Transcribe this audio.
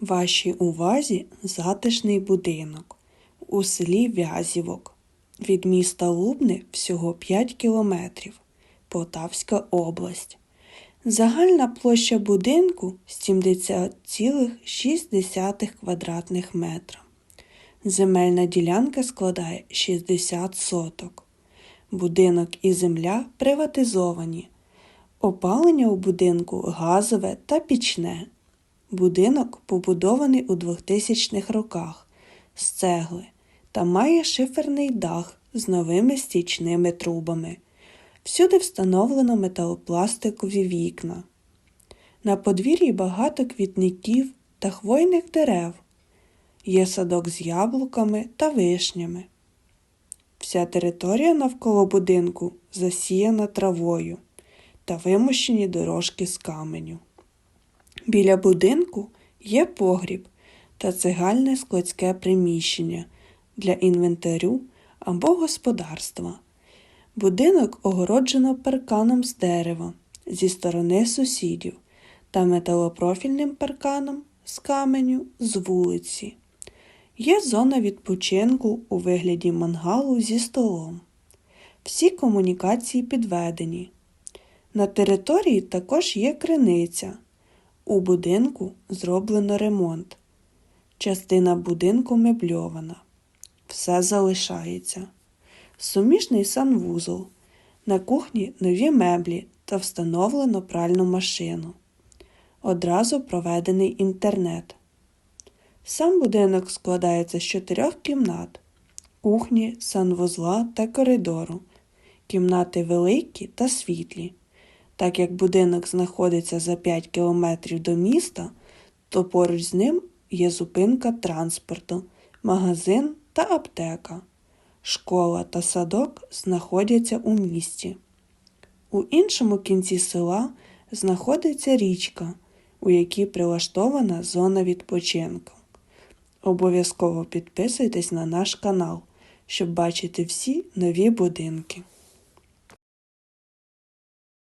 Вашій увазі затишний будинок у селі Вязівок. Від міста Лубни всього 5 кілометрів. Полтавська область. Загальна площа будинку 70,6 квадратних метра. Земельна ділянка складає 60 соток. Будинок і земля приватизовані. Опалення у будинку газове та пічне. Будинок побудований у 2000-х роках з цегли та має шиферний дах з новими стічними трубами. Всюди встановлено металопластикові вікна. На подвір'ї багато квітників та хвойних дерев. Є садок з яблуками та вишнями. Вся територія навколо будинку засіяна травою та вимощені дорожки з каменю. Біля будинку є погріб та цегальне складське приміщення для інвентарю або господарства. Будинок огороджено парканом з дерева зі сторони сусідів та металопрофільним парканом з каменю з вулиці. Є зона відпочинку у вигляді мангалу зі столом. Всі комунікації підведені. На території також є криниця. У будинку зроблено ремонт. Частина будинку мебльована. Все залишається. Суміжний санвузол. На кухні нові меблі та встановлено пральну машину. Одразу проведений інтернет. Сам будинок складається з чотирьох кімнат кухні, санвузла та коридору. Кімнати великі та світлі. Так як будинок знаходиться за 5 кілометрів до міста, то поруч з ним є зупинка транспорту, магазин та аптека. Школа та садок знаходяться у місті. У іншому кінці села знаходиться річка, у якій прилаштована зона відпочинку. Обов'язково підписуйтесь на наш канал, щоб бачити всі нові будинки.